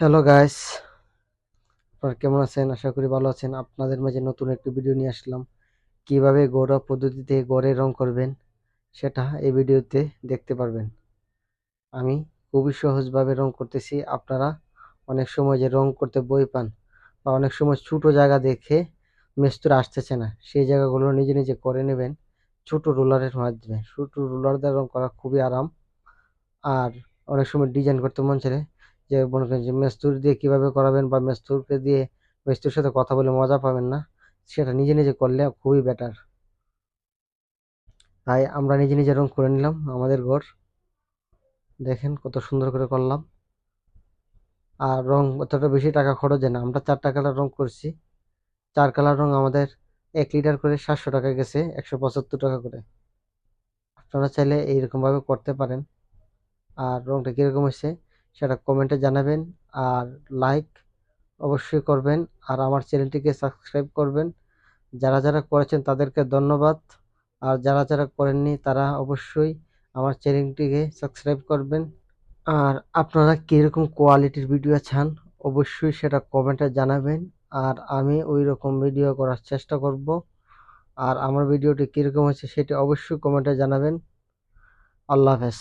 Hello guys আপনারা কেমন আছেন? আশা করি ভালো আছেন। আপনাদের মাঝে নতুন একটি ভিডিও নিয়ে আসলাম। কীভাবে ঘরোয়া পদ্ধতিতে ঘরে রং করবেন, সেটা এই ভিডিওতে দেখতে পারবেন। আমি খুবই সহজভাবে রং করতেছি। আপনারা অনেক সময় যে রং করতে বই পান বা অনেক সময় ছোটো জায়গা দেখে মেস্তুর আসতেছে না, সেই জায়গাগুলো নিজে নিজে করে নেবেন ছোট রোলারের মাধ্যমে। ছোটো রোলার দিয়ে রং করা খুবই আরাম। আর অনেক সময় ডিজাইন করতে মন চাইলে যে মনে করেন যে মেস্তুর দিয়ে কীভাবে করাবেন বা মেস্তুরকে দিয়ে মেস্তুর সাথে কথা বলে মজা পাবেন না, সেটা নিজে নিজে করলে খুবই বেটার তাই আমরা নিজে নিজে রং করে নিলাম আমাদের ঘর। দেখেন কত সুন্দর করে করলাম। আর রং অতটা বেশি টাকা খরচ হয় না, আমরা চারটা কালার রং করছি। চার কালার রং আমাদের এক লিটার করে সাতশো টাকা গেছে, একশো পঁচাত্তর টাকা করে। আপনারা চাইলে এইরকমভাবে করতে পারেন। আর রংটা কীরকম হয়েছে? সেটা কমেন্টে জানাবেন আর লাইক অবশ্যই করবেন আর আমার চ্যানেলটিকে সাবস্ক্রাইব করবেন। যারা যারা করেছেন তাদেরকে ধন্যবাদ। আর যারা যারা করেননি তারা অবশ্যই আমার চ্যানেলটিকে সাবস্ক্রাইব করবেন। আর আপনারা কীরকম কোয়ালিটির ভিডিও চান অবশ্যই সেটা কমেন্টে জানাবেন। আর আমি ওই রকম ভিডিও করার চেষ্টা করব। আর আমার ভিডিওটি কীরকম হয়েছে সেটি অবশ্যই কমেন্টে জানাবেন। আল্লাহ হাফেজ।